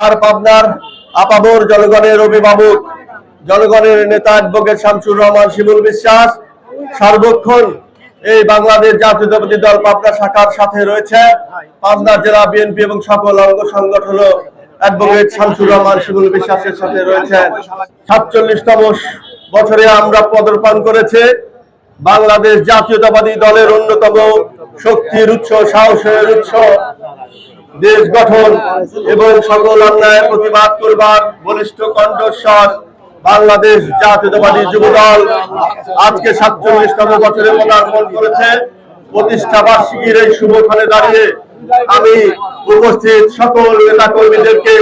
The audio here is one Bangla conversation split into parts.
আর পাবনার আপাবর জনগণের অভিভাবক, জনগণের নেতা অ্যাডভোকেট শামসুর রহমান শিমুল বিশ্বাস, সার্বক্ষণ এই বাংলাদেশ জাতীয়তাবাদী দল পাবনা শাখার সাথে রয়েছে। পাবনা জেলা বিএনপি এবং সকল অঙ্গ সংগঠন অ্যাডভোকেট শামসুর রহমান শিমুল বিশ্বাসের সাথে রয়েছেন সাতচল্লিশতম বছরে আমরা পদর্পণ করেছে। বাংলাদেশ জাতীয়তাবাদী দলের অন্যতম শক্তির উৎস, সাহসের উৎস। দেশ গঠন এবং সকল অন্যায় প্রতিবাদ করবার বলিষ্ঠ কণ্ঠস্বর বাংলাদেশ জাতীয়তাবাদী যুব দল আজকে সাতচল্লিশতম বছরে পদার্পণ করেছে। প্রতিষ্ঠা বার্ষিকীর এই শুভক্ষণে দাঁড়িয়ে আমি উপস্থিত সকল নেতা কর্মীদেরকে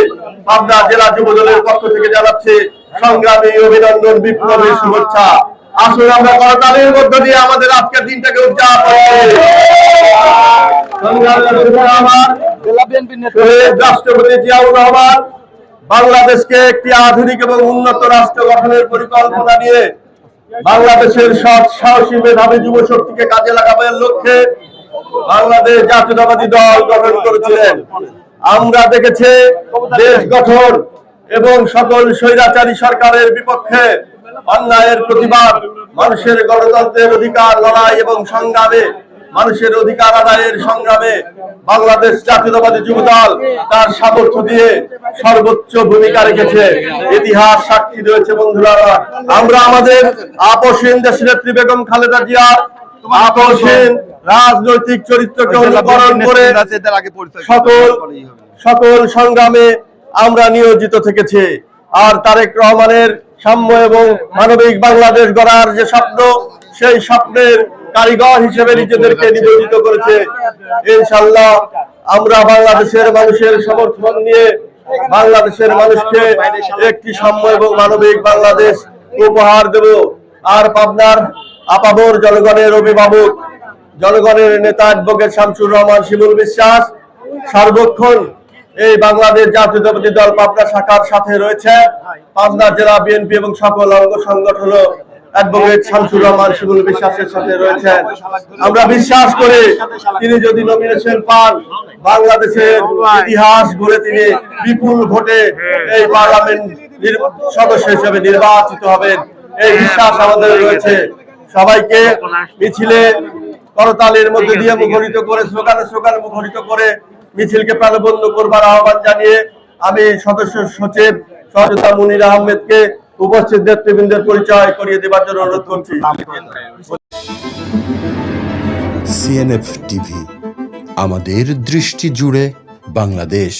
পাবনা জেলা যুব দলের পক্ষ থেকে জানাচ্ছি সংগ্রামী অভিনন্দন বিপ্লবী শুভেচ্ছা। আসলে আমরা করতালির মধ্য দিয়ে আমাদের আজকের দিনটাকে উদযাপন করি। সংগ্রামী আমার বাংলাদেশকে একটি আধুনিক এবং উন্নত রাষ্ট্র গঠনের পরিকল্পনা নিয়ে বাংলাদেশের সৎ, সাহসী মেধাবী যুব শক্তিকে কাজে লক্ষ্যে বাংলাদেশ জাতীয়তাবাদী দল গঠন করেছিলেন। আমরা দেখেছি দেশ গঠন এবং সকল স্বৈরাচারী সরকারের বিপক্ষে অন্যায়ের প্রতিবাদ, মানুষের গণতন্ত্রের অধিকার, লড়াই এবং সংগ্রামে মানুষের অধিকার আদায়ের সংগ্রামে বাংলাদেশ জাতীয়তাবাদী যুব দল তার সামর্থ্য দিয়ে সর্বোচ্চ ভূমিকা রেখেছে। ইতিহাস সাক্ষী রয়েছে বন্ধুরা। আমরা আমাদের আপসীন দেশনেত্রী বেগম খালেদা জিয়ার আপসীন রাজনৈতিক চরিত্রকে অনুকরণ করে সকল সকল সংগ্রামে আমরা নিয়োজিত থেকেছি। আর তারেক রহমানের সাম্য এবং মানবিক বাংলাদেশ গড়ার যে স্বপ্ন, সেই স্বপ্নের কারিগর হিসেবে নিজেদেরকে নিবেদিত করেছে। ইনশাল্লাহ আমরা বাংলাদেশের মানুষের সমর্থন নিয়ে বাংলাদেশের মানুষকে একটি সাম্য এবং মানবিক বাংলাদেশ উপহার দেব। আর পাবনার আপাবর জনগণের অভিভাবক, জনগণের নেতা অ্যাডভোকেট শামসুর রহমান শিমুল বিশ্বাস সার্বক্ষণ এই বাংলাদেশ জাতীয়তাবাদী দল পাবনা শাখার সাথে রয়েছে। পাবনা জেলা বিএনপি এবং সকল অঙ্গ সংগঠন অ্যাডভোকেট শামসুর রহমান শিমুল বিশ্বাসের সাথে রয়েছেন। আমরা বিশ্বাস করি তিনি যদি নমিনেশন পান, বাংলাদেশের ইতিহাস গড়ে তিনি বিপুল ভোটে এই পার্লামেন্ট সদস্য হিসেবে নির্বাচিত হবেন। এই বিশ্বাস আমাদের রয়েছে। সবাইকে মিছিলে করতালের মধ্যে দিয়ে মুখরিত করে, স্লোগানে স্লোগানে মুখরিত করে মিছিলকে প্রাণবন্ধ করবার আহ্বান জানিয়ে আমি সদস্য সচিব সহযোদ্ধা মুনির আহমেদকে উপস্থিত নেতৃবৃন্দের পরিচয় করিয়ে দেবার জন্য অনুরোধ করছি। সিএনএফ টিভি আমাদের দৃষ্টি জুড়ে বাংলাদেশ।